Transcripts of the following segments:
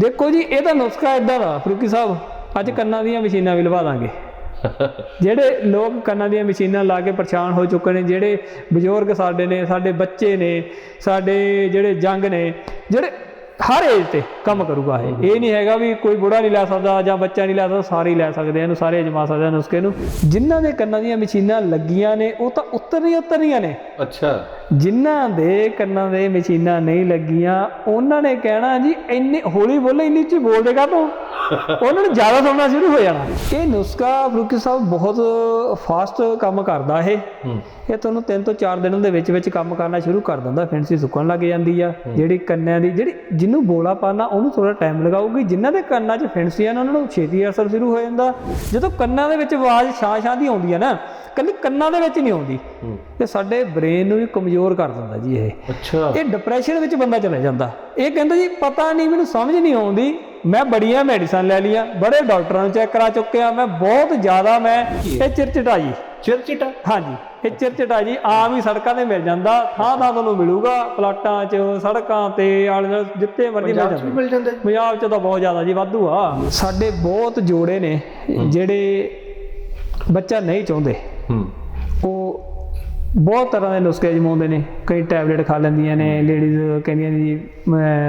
ਦੇਖੋ ਜੀ ਇਹ ਤਾਂ ਨੁਸਖਾ ਇਦਾਂ ਦਾ ਫਰੂਕੀ ਸਾਹਿਬ ਅੱਜ ਕੰਨਾਂ ਦੀਆਂ ਮਸ਼ੀਨਾਂ ਵੀ ਲਵਾ ਦਾਂਗੇ। ਜਿਹੜੇ ਲੋਕ ਕੰਨਾਂ ਦੀਆਂ ਮਸ਼ੀਨਾਂ ਲਾ ਕੇ ਪਰੇਸ਼ਾਨ ਹੋ ਚੁੱਕੇ ਨੇ ਜਿਹੜੇ ਬਜ਼ੁਰਗ ਸਾਡੇ ਨੇ ਸਾਡੇ ਬੱਚੇ ਨੇ ਸਾਡੇ ਜਿਹੜੇ ਜੰਗ ਨੇ ਜਿਹੜੇ ਹਰ ਏਜ ਤੇ ਕੰਮ ਕਰੂਗਾ ਇਹ। ਇਹ ਨਹੀਂ ਹੈਗਾ ਵੀ ਕੋਈ ਬੁੜਾ ਨਹੀਂ ਲੈ ਸਕਦਾ ਜਾਂ ਬੱਚਾ ਨਹੀਂ ਲੈ ਸਕਦਾ ਸਾਰੇ ਹੀ ਲੈ ਸਕਦੇ ਆ ਇਹਨੂੰ ਸਾਰੇ ਅਜਮਾ ਸਕਦੇ ਆ ਨੁਸਖੇ ਨੂੰ। ਜਿਨ੍ਹਾਂ ਦੇ ਕੰਨਾਂ ਦੀਆਂ ਮਸ਼ੀਨਾਂ ਲੱਗੀਆਂ ਨੇ ਉਹ ਤਾਂ ਉਤਰਨੀਆਂ ਉਤਰਨੀਆਂ ਨੇ। ਅੱਛਾ। ਜਿਨ੍ਹਾਂ ਦੇ ਕੰਨਾਂ ਦੇ ਮਸ਼ੀਨਾਂ ਨਹੀਂ ਲੱਗੀਆਂ ਉਹਨਾਂ ਨੇ ਕਹਿਣਾ ਜੀ ਇੰਨੇ ਹੌਲੀ ਬੋਲੇ ਇੰਨੀ ਉੱਚੀ ਬੋਲਦੇ ਕਾ ਤੂੰ ਉਹਨਾਂ ਨੂੰ ਜ਼ਿਆਦਾ ਸੁਣਨਾ ਸ਼ੁਰੂ ਹੋ ਜਾਣਾ। ਇਹ ਨੁਸਖਾ ਫਰੂਕੀ ਸਾਹਿਬ ਬਹੁਤ ਫਾਸਟ ਕੰਮ ਕਰਦਾ ਇਹ। ਹੂੰ। ਇਹ ਤੁਹਾਨੂੰ 3 ਤੋਂ 4 ਦਿਨਾਂ ਦੇ ਵਿੱਚ ਵਿੱਚ ਕੰਮ ਕਰਨਾ ਸ਼ੁਰੂ ਕਰ ਦਿੰਦਾ ਫੈਂਸੀ ਸੁੱਕਣ ਲੱਗ ਜਾਂਦੀ ਆ। ਜਿਹੜੀ ਕੰਨਾਂ ਦੀ ਜਿਹੜੀ ਜਿਹਨੂੰ ਬੋਲਾ ਪਾਣਾ ਉਹਨੂੰ ਥੋੜਾ ਟਾਈਮ ਲਗਾਊਗੀ। ਜਿਨ੍ਹਾਂ ਦੇ ਕੰਨਾਂ 'ਚ ਫਿੰਸੀਆਂ ਨੇ ਉਹਨਾਂ ਨੂੰ ਛੇਤੀ ਅਸਰ ਸ਼ੁਰੂ ਹੋ ਜਾਂਦਾ। ਜਦੋਂ ਕੰਨਾਂ ਦੇ ਵਿੱਚ ਆਵਾਜ਼ ਛਾਂ-ਛਾਂ ਦੀ ਆਉਂਦੀ ਆ ਨਾ ਕੱਲੀ ਕੰਨਾਂ ਦੇ ਵਿੱਚ ਨਹੀਂ ਆਉਂਦੀ। ਤੇ ਸਾਡੇ ਬ੍ਰੇਨ ਨੂੰ ਵੀ ਕਮਜ਼ੋਰ ਕਰ ਦਿੰਦਾ ਜੀ ਇਹ। ਅੱਛਾ। ਇਹ ਡਿਪਰੈਸ਼ਨ ਵਿੱਚ ਬੰਦਾ ਚਲਾ ਜਾਂਦਾ। ਇਹ ਕਹਿੰਦਾ ਜੀ ਪਤਾ ਨਹੀਂ ਮੈਨੂੰ ਸਮਝ ਨਹੀਂ ਆਉਂਦੀ। ਮੈਂ ਬੜੀਆਂ ਮੈਡੀਸਨ ਲੈ ਲੀਆਂ ਬੜੇ ਡਾਕਟਰਾਂ ਨੂੰ ਚੈੱਕ ਕਰਾ ਚੁੱਕਿਆ। ਮੈਂ ਬਹੁਤ ਜ਼ਿਆਦਾ ਮੈਂ ਇਹ ਚਿਰਚਟਾ ਜੀ ਚਿਰਚਿਟਾ? ਹਾਂਜੀ ਇਹ ਚਿਰਚਟਾ ਜੀ ਆਮ ਹੀ ਸੜਕਾਂ ਤੇ ਮਿਲ ਜਾਂਦਾ। ਥਾਂ ਥਾਂ ਤੁਹਾਨੂੰ ਮਿਲੂਗਾ ਪਲਾਟਾਂ 'ਚ ਸੜਕਾਂ ਤੇ ਆਲੇ ਜਿੱਥੇ ਮਰਜ਼ੀ ਮਿਲ ਜਾਂਦਾ? ਪੰਜਾਬ 'ਚ ਤਾਂ ਬਹੁਤ ਜ਼ਿਆਦਾ ਜੀ ਵਾਧੂ ਆ। ਸਾਡੇ ਬਹੁਤ ਜੋੜੇ ਨੇ ਜਿਹੜੇ ਬੱਚਾ ਨਹੀਂ ਚਾਹੁੰਦੇ। ਹੂੰ। ਉਹ ਬਹੁਤ ਤਰ੍ਹਾਂ ਦੇ ਨੁਸਖੇ ਅਜਮਾਉਂਦੇ ਨੇ। ਕਈ ਟੈਬਲੇਟ ਖਾ ਲੈਂਦੀਆਂ ਨੇ। ਲੇਡੀਜ਼ ਕਹਿੰਦੀਆਂ ਨੇ ਜੀ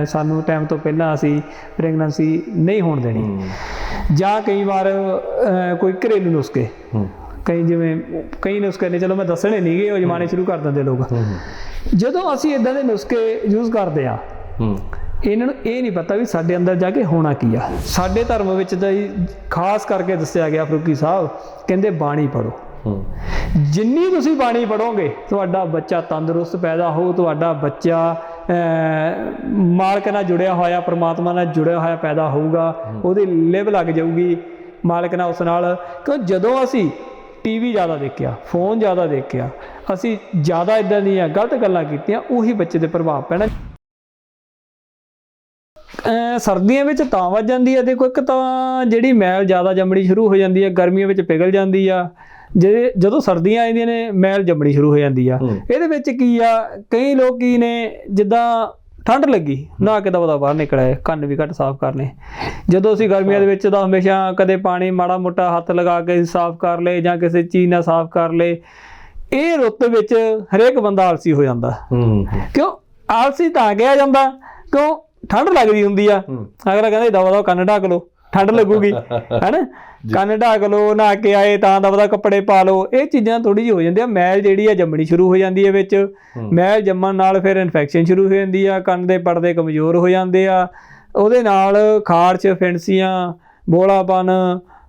ਸਾਨੂੰ ਟਾਈਮ ਤੋਂ ਪਹਿਲਾਂ ਅਸੀਂ ਪ੍ਰੈਗਨੈਂਸੀ ਨਹੀਂ ਹੋਣ ਦੇਣੀ। ਜਾਂ ਕਈ ਵਾਰ ਕੋਈ ਘਰੇਲੂ ਨੁਸਖੇ। ਕਈ ਜਿਵੇਂ ਕਈ ਨੁਸਖੇ ਨੇ ਚਲੋ ਮੈਂ ਦੱਸਣੇ ਨਹੀਂਗੇ ਉਹ ਜਮਾਨੇ ਸ਼ੁਰੂ ਕਰ ਦਿੰਦੇ ਲੋਕ। ਜਦੋਂ ਅਸੀਂ ਇਦਾਂ ਦੇ ਨੁਸਖੇ ਯੂਜ਼ ਕਰਦੇ ਆ ਇਹਨਾਂ ਨੂੰ ਇਹ ਨਹੀਂ ਪਤਾ ਵੀ ਸਾਡੇ ਅੰਦਰ ਜਾ ਕੇ ਹੋਣਾ ਕੀ ਆ। ਸਾਡੇ ਧਰਮ ਵਿੱਚ ਤਾਂ ਖਾਸ ਕਰਕੇ ਦੱਸਿਆ ਗਿਆ ਫਰੂਕੀ ਸਾਹਿਬ ਕਹਿੰਦੇ ਬਾਣੀ ਪੜੋ ਜਿੰਨੀ ਤੁਸੀਂ ਬਾਣੀ ਪੜੋਗੇ ਤੁਹਾਡਾ ਬੱਚਾ ਤੰਦਰੁਸਤ ਪੈਦਾ ਹੋਊ ਤੁਹਾਡਾ ਬੱਚਾ ਮਾਲਕ ਨਾਲ ਜੁੜਿਆ ਹੋਇਆ ਪ੍ਰਮਾਤਮਾ ਨਾਲ ਜੁੜਿਆ ਹੋਇਆ ਪੈਦਾ ਹੋਊਗਾ ਉਹਦੀ ਲਿਵ ਲੱਗ ਜਾਊਗੀ ਮਾਲਕ ਨਾਲ ਉਸ ਨਾਲ। ਕਿਉਂ? ਜਦੋਂ ਅਸੀਂ ਟੀਵੀ ਜ਼ਿਆਦਾ ਦੇਖਿਆ ਫੋਨ ਜ਼ਿਆਦਾ ਦੇਖਿਆ ਅਸੀਂ ਜ਼ਿਆਦਾ ਇਦਾਂ ਦੀਆਂ ਗਲਤ ਗੱਲਾਂ ਕੀਤੀਆਂ ਉਹੀ ਬੱਚੇ ਤੇ ਪ੍ਰਭਾਵ ਪੈਣਾ। ਸਰਦੀਆਂ ਵਿੱਚ ਤਾਂ ਵੱਜ ਜਾਂਦੀ ਹੈ ਦੇਖੋ ਇੱਕ ਤਾਂ ਜਿਹੜੀ ਮੈਲ ਜ਼ਿਆਦਾ ਜੰਮਣੀ ਸ਼ੁਰੂ ਹੋ ਜਾਂਦੀ ਹੈ ਗਰਮੀਆਂ ਵਿੱਚ ਪਿਘਲ ਜਾਂਦੀ ਆ ਜੇ ਜਦੋਂ ਸਰਦੀਆਂ ਆਉਂਦੀਆਂ ਨੇ ਮੈਲ ਜੰਮਣੀ ਸ਼ੁਰੂ ਹੋ ਜਾਂਦੀ ਆ। ਇਹਦੇ ਵਿੱਚ ਕੀ ਆ ਕਈ ਲੋਕ ਕੀ ਨੇ ਜਿੱਦਾਂ ਠੰਡ ਲੱਗੀ ਨਹਾ ਕੇ ਦਵਾ ਦਾ ਬਾਹਰ ਨਿਕਲਿਆ ਕੰਨ ਵੀ ਘੱਟ ਸਾਫ਼ ਕਰਨੇ। ਜਦੋਂ ਅਸੀਂ ਗਰਮੀਆਂ ਦੇ ਵਿੱਚ ਤਾਂ ਹਮੇਸ਼ਾ ਕਦੇ ਪਾਣੀ ਮਾੜਾ ਮੋਟਾ ਹੱਥ ਲਗਾ ਕੇ ਸਾਫ਼ ਕਰ ਲਏ ਜਾਂ ਕਿਸੇ ਚੀਜ਼ ਨਾਲ ਸਾਫ਼ ਕਰ ਲਏ ਇਹ ਰੁੱਤ ਵਿੱਚ ਹਰੇਕ ਬੰਦਾ ਆਲਸੀ ਹੋ ਜਾਂਦਾ। ਕਿਉਂ? ਆਲਸੀ ਤਾਂ ਕਿਹਾ ਜਾਂਦਾ ਕਿਉਂ? ਠੰਡ ਲੱਗਦੀ ਹੁੰਦੀ ਆ। ਅਗਲਾ ਕਹਿੰਦਾ ਦਵਾ ਦਵਾ ਕੰਨ ਢੱਕ ਲਓ। ਠੰਡ ਲੱਗੂਗੀ ਹੈਨਾ? ਕੰਨ ਢੱਕ ਲਓ ਨਹਾ ਕੇ ਆਏ ਤਾਂ ਦਾ ਕੱਪੜੇ ਪਾ ਲਓ। ਇਹ ਚੀਜ਼ਾਂ ਥੋੜੀ ਜਿਹੀ ਹੋ ਜਾਂਦੀਆਂ। ਮੈਲ ਜਿਹੜੀ ਆ ਜੰਮਣੀ ਸ਼ੁਰੂ ਹੋ ਜਾਂਦੀ ਹੈ ਵਿੱਚ। ਮੈਲ ਜੰਮਣ ਨਾਲ ਫਿਰ ਇਨਫੈਕਸ਼ਨ ਸ਼ੁਰੂ ਹੋ ਜਾਂਦੀ ਆ ਕੰਨ ਦੇ ਪਰਦੇ ਕਮਜ਼ੋਰ ਹੋ ਜਾਂਦੇ ਆ। ਉਹਦੇ ਨਾਲ ਖਾਰਚ ਫਿੰਸੀਆਂ ਬੋਲਾਪਨ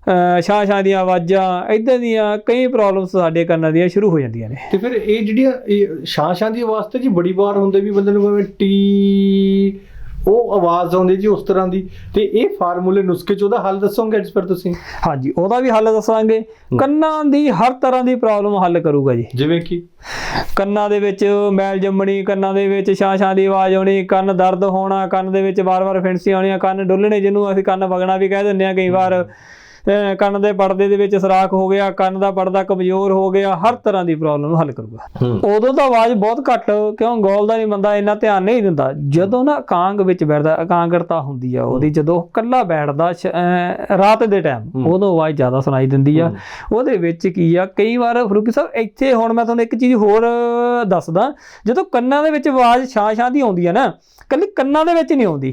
ਅਹ ਛਾਂ-ਛਾਂ ਦੀਆਂ ਆਵਾਜ਼ਾਂ ਇਦਾਂ ਦੀਆਂ ਕਈ ਪ੍ਰੋਬਲਮਸ ਸਾਡੇ ਕੰਨਾਂ ਦੀਆਂ ਸ਼ੁਰੂ ਹੋ ਜਾਂਦੀਆਂ ਨੇ। ਤੇ ਫਿਰ ਇਹ ਜਿਹੜੀਆਂ ਸ਼ਾਂ ਸ਼ਾਂ ਦੀ ਆਵਾਜ਼ ਤੇ ਜੀ ਬੜੀ ਵਾਰ ਹੁੰਦੇ ਵੀ ਬੰਦੇ ਨੂੰ ਟੀ ਉਹ ਆਵਾਜ਼ ਆਉਂਦੀ ਜੀ ਉਸ ਤਰ੍ਹਾਂ ਦੀ। ਤੇ ਇਹ ਫਾਰਮੂਲੇ ਨੁਸਖੇ ਚ ਉਹਦਾ ਹੱਲ ਦੱਸੋਗੇ ਐਕਸਪਰਟ ਤੁਸੀਂ? ਹਾਂਜੀ ਉਹਦਾ ਵੀ ਹੱਲ ਦੱਸਾਂਗੇ। ਕੰਨਾਂ ਦੀ ਹਰ ਤਰ੍ਹਾਂ ਦੀ ਪ੍ਰੋਬਲਮ ਹੱਲ ਕਰੂਗਾ ਜੀ। ਜਿਵੇਂ ਕਿ? ਕੰਨਾਂ ਦੇ ਵਿੱਚ ਮੈਲ ਜੰਮਣੀ ਕੰਨਾਂ ਦੇ ਵਿੱਚ ਛਾਂ-ਛਾਂ ਦੀ ਆਵਾਜ਼ ਆਉਣੀ ਕੰਨ ਦਰਦ ਹੋਣਾ ਕੰਨ ਦੇ ਵਿੱਚ ਵਾਰ-ਵਾਰ ਫਿੰਸੀਆਂ ਆਉਣੀਆਂ ਕੰਨ ਡੁੱਲਣੇ ਜਿਹਨੂੰ ਅਸੀਂ ਕੰਨ ਵਗਣਾ ਵੀ ਕਹਿ ਦਿੰਦੇ ਆ ਕਈ ਵਾਰ। ਕੰਨ ਦੇ ਪਰਦੇ ਦੇ ਵਿੱਚ ਸਰਾਖ ਹੋ ਗਿਆ ਕੰਨ ਦਾ ਪਰਦਾ ਕਮਜ਼ੋਰ ਹੋ ਗਿਆ ਹਰ ਤਰ੍ਹਾਂ ਦੀ ਪ੍ਰੋਬਲਮ ਨੂੰ ਹੱਲ ਕਰੂਗਾ। ਉਦੋਂ ਤਾਂ ਆਵਾਜ਼ ਬਹੁਤ ਘੱਟ ਕਿਉਂ ਗੋਲ ਦਾ ਨਹੀਂ ਬੰਦਾ ਇੰਨਾ ਧਿਆਨ ਨਹੀਂ ਦਿੰਦਾ। ਜਦੋਂ ਨਾ ਇਕਾਂਗ ਵਿੱਚ ਬੈਠਦਾ ਇਕਾਂਗਰਤਾ ਹੁੰਦੀ ਆ ਉਹਦੀ ਜਦੋਂ ਕੱਲਾ ਬੈਠਦਾ ਰਾਤ ਦੇ ਟਾਈਮ ਉਦੋਂ ਆਵਾਜ਼ ਜ਼ਿਆਦਾ ਸੁਣਾਈ ਦਿੰਦੀ ਆ। ਉਹਦੇ ਵਿੱਚ ਕੀ ਆ ਕਈ ਵਾਰ ਫਰੂਕੀ ਸਾਹਿਬ ਇੱਥੇ ਹੁਣ ਮੈਂ ਤੁਹਾਨੂੰ ਇੱਕ ਚੀਜ਼ ਹੋਰ ਦੱਸਦਾ ਜਦੋਂ ਕੰਨਾਂ ਦੇ ਵਿੱਚ ਆਵਾਜ਼ ਛਾਂ-ਛਾਂ ਦੀ ਆਉਂਦੀ ਆ ਨਾ ਕੱਲੀ ਕੰਨਾਂ ਦੇ ਵਿੱਚ ਨਹੀਂ ਆਉਂਦੀ।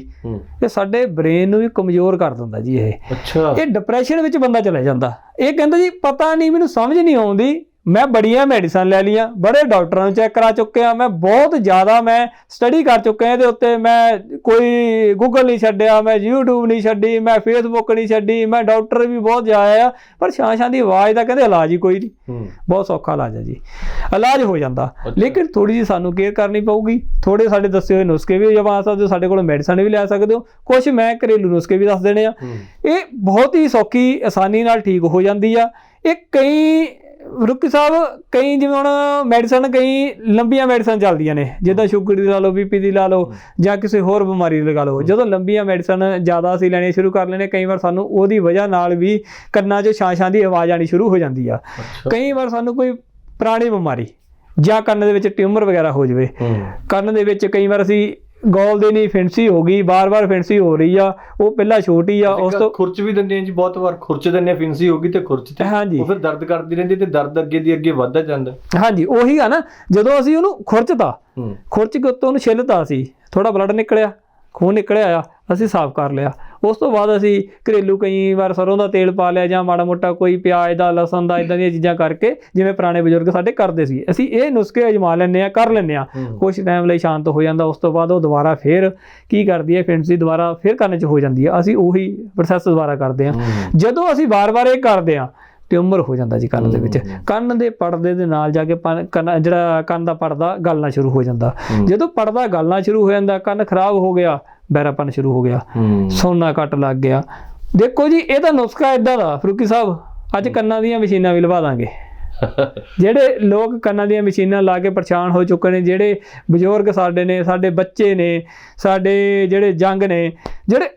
ਇਹ ਸਾਡੇ ਬ੍ਰੇਨ ਨੂੰ ਵੀ ਕਮਜ਼ੋਰ ਕਰ ਦਿੰਦਾ ਜੀ ਇਹ। ਅੱਛਾ। ਇਹ ਡਿਪਰੈਸ਼ਨ ਵਿੱਚ ਬੰਦਾ ਚਲਾ ਜਾਂਦਾ। ਇਹ ਕਹਿੰਦਾ ਜੀ ਪਤਾ ਨਹੀਂ ਮੈਨੂੰ ਸਮਝ ਨਹੀਂ ਆਉਂਦੀ। ਮੈਂ ਬੜੀਆਂ ਮੈਡੀਸਨ ਲੈ ਲੀਆਂ ਬੜੇ ਡਾਕਟਰਾਂ ਨੂੰ ਚੈੱਕ ਕਰਾ ਚੁੱਕਿਆ ਮੈਂ ਬਹੁਤ ਜ਼ਿਆਦਾ ਮੈਂ ਸਟੱਡੀ ਕਰ ਚੁੱਕਿਆ ਇਹਦੇ ਉੱਤੇ ਮੈਂ ਕੋਈ ਗੂਗਲ ਨਹੀਂ ਛੱਡਿਆ ਮੈਂ YouTube ਨਹੀਂ ਛੱਡੀ ਮੈਂ Facebook ਨਹੀਂ ਛੱਡੀ ਮੈਂ ਡਾਕਟਰ ਵੀ ਬਹੁਤ ਜਾਇਆ ਆ ਪਰ ਛਾਂ-ਛਾਂ ਦੀ ਆਵਾਜ਼ ਦਾ ਕਹਿੰਦੇ ਇਲਾਜ ਹੀ ਕੋਈ ਨਹੀਂ। ਬਹੁਤ ਸੌਖਾ ਇਲਾਜ ਹੈ ਜੀ। ਇਲਾਜ ਹੋ ਜਾਂਦਾ। ਲੇਕਿਨ ਥੋੜੀ ਜੀ ਸਾਨੂੰ ਕੇਅਰ ਕਰਨੀ ਪਊਗੀ। ਥੋੜੇ ਸਾਡੇ ਦੱਸੇ ਹੋਏ ਨੁਸਖੇ ਵੀ ਜਮਾ ਸਕਦੇ ਹੋ ਸਾਡੇ ਕੋਲ ਮੈਡੀਸਨ ਵੀ ਲੈ ਸਕਦੇ ਹੋ। ਕੁਝ ਮੈਂ ਘਰੇਲੂ ਨੁਸਖੇ ਵੀ ਦੱਸ ਦੇਣੇ ਆ। ਇਹ ਬਹੁਤ ਹੀ ਸੌਖੀ ਆਸਾਨੀ ਨਾਲ ਠੀਕ ਹੋ ਜਾਂਦੀ ਆ। ਇਹ ਕਈ ਰੁਕੀ ਸਾਹਿਬ ਕਈ ਜਿਵੇਂ ਹੁਣ ਮੈਡੀਸਨ ਕਈ ਲੰਬੀਆਂ ਮੈਡੀਸਨ ਚੱਲਦੀਆਂ ਨੇ। ਜਿੱਦਾਂ ਸ਼ੂਗਰ ਦੀ ਲਾ ਲਓ ਬੀਪੀ ਦੀ ਲਾ ਲਓ ਜਾਂ ਕਿਸੇ ਹੋਰ ਬਿਮਾਰੀ ਦੀ ਲਗਾ ਲਓ। ਜਦੋਂ ਲੰਬੀਆਂ ਮੈਡੀਸਨ ਜ਼ਿਆਦਾ ਅਸੀਂ ਲੈਣੇ ਸ਼ੁਰੂ ਕਰ ਲੈਣੇ ਕਈ ਵਾਰ ਸਾਨੂੰ ਉਹਦੀ ਵਜ੍ਹਾ ਨਾਲ ਵੀ ਕੰਨਾਂ 'ਚ ਛਾਂ-ਛਾਂ ਦੀ ਆਵਾਜ਼ ਆਣੀ ਸ਼ੁਰੂ ਹੋ ਜਾਂਦੀ ਆ। ਕਈ ਵਾਰ ਸਾਨੂੰ ਕੋਈ ਪੁਰਾਣੀ ਬਿਮਾਰੀ ਜਾਂ ਕੰਨ ਦੇ ਵਿੱਚ ਟਿਊਮਰ ਵਗੈਰਾ ਹੋ ਜਾਵੇ। ਕੰਨ ਦੇ ਵਿੱਚ ਕਈ ਵਾਰ ਅਸੀਂ ਗੋਲ ਦੇ ਨਹੀਂ ਫਿੰਸੀ ਹੋ ਗਈ ਬਾਰ-ਬਾਰ ਫਿੰਸੀ ਹੋ ਰਹੀ ਆ ਉਹ ਪਹਿਲਾਂ ਛੋਟੀ ਆ ਉਸ ਤੋਂ ਖੁਰਚ ਵੀ ਦਿੰਦੇ ਆ ਜੀ ਬਹੁਤ ਵਾਰ ਖੁਰਚ ਦਿੰਦੇ ਆ ਫਿੰਸੀ ਹੋ ਗਈ ਤੇ ਖੁਰਚ ਤੇ। ਉਹ ਫਿਰ ਦਰਦ ਕਰਦੀ ਰਹਿੰਦੀ ਤੇ ਦਰਦ ਅੱਗੇ ਦੀ ਅੱਗੇ ਵੱਧਦਾ ਜਾਂਦਾ ਹਾਂਜੀ ਉਹੀ ਆ ਨਾ ਜਦੋਂ ਅਸੀਂ ਉਹਨੂੰ ਖੁਰਚਤਾ ਖੁਰਚ ਕੇ ਉੱਤੋਂ ਉਹਨੂੰ ਛਿੱਲਤਾ ਸੀ ਥੋੜਾ ਬਲੱਡ ਨਿਕਲਿਆ ਖੂਨ ਨਿਕਲਿਆ ਆ ਅਸੀਂ ਸਾਫ਼ ਕਰ ਲਿਆ। ਉਸ ਤੋਂ ਬਾਅਦ ਅਸੀਂ ਘਰੇਲੂ ਕਈ ਵਾਰ ਸਰੋਂ ਦਾ ਤੇਲ ਪਾ ਲਿਆ ਜਾਂ ਮਾੜਾ ਮੋਟਾ ਕੋਈ ਪਿਆਜ਼ ਦਾ ਲਸਣ ਦਾ ਇਦਾਂ ਦੀਆਂ ਚੀਜ਼ਾਂ ਕਰਕੇ ਜਿਵੇਂ ਪੁਰਾਣੇ ਬਜ਼ੁਰਗ ਸਾਡੇ ਕਰਦੇ ਸੀ। ਅਸੀਂ ਇਹ ਨੁਸਖੇ ਅਜਮਾ ਲੈਂਦੇ ਆ ਕਰ ਲੈਂਦੇ ਆ। ਕੁਝ ਟਾਈਮ ਲਈ ਸ਼ਾਂਤ ਹੋ ਜਾਂਦਾ ਉਸ ਤੋਂ ਬਾਅਦ ਉਹ ਦੁਬਾਰਾ ਫੇਰ ਕੀ ਕਰਦੀ ਹੈ ਫਿੰਸੀ ਦੁਬਾਰਾ ਫੇਰ ਕੰਨ 'ਚ ਹੋ ਜਾਂਦੀ ਹੈ। ਅਸੀਂ ਉਹੀ ਪ੍ਰੋਸੈਸ ਦੁਬਾਰਾ ਕਰਦੇ ਆ ਜਦੋਂ ਅਸੀਂ ਵਾਰ-ਵਾਰ ਇਹ ਕਰਦੇ ਆ ਟਿਊਮਰ ਹੋ ਜਾਂਦਾ ਜੀ ਕੰਨ ਦੇ ਵਿੱਚ। ਕੰਨ ਦੇ ਪਰਦੇ ਦੇ ਨਾਲ ਜਾ ਕੇ ਜਿਹੜਾ ਕੰਨ ਦਾ ਪਰਦਾ ਗਲਣਾ ਸ਼ੁਰੂ ਹੋ ਜਾਂਦਾ। ਜਦੋਂ ਪਰਦਾ ਗਲਣਾ ਸ਼ੁਰੂ ਹੋ ਜਾਂਦਾ ਕੰਨ ਖਰਾਬ ਹੋ ਗਿਆ ਬੈਰਾਪਨ ਸ਼ੁਰੂ ਹੋ ਗਿਆ। ਸੋਨਾ ਕੱਟ ਲੱਗ ਗਿਆ। ਦੇਖੋ ਜੀ ਇਹਦਾ ਨੁਸਖਾ ਇਦਾਂ ਦਾ ਫਰੂਕੀ ਸਾਹਿਬ ਅੱਜ ਕੰਨਾਂ ਦੀਆਂ ਮਸ਼ੀਨਾਂ ਵੀ ਲਵਾ ਦਾਂਗੇ। ਜਿਹੜੇ ਲੋਕ ਕੰਨਾਂ ਦੀਆਂ ਮਸ਼ੀਨਾਂ ਲਾ ਕੇ ਪਰੇਸ਼ਾਨ ਹੋ ਚੁੱਕੇ ਨੇ ਜਿਹੜੇ ਬਜ਼ੁਰਗ ਸਾਡੇ ਨੇ ਸਾਡੇ ਬੱਚੇ ਨੇ ਸਾਡੇ ਜਿਹੜੇ ਜੰਗ ਨੇ ਜਿਹੜੇ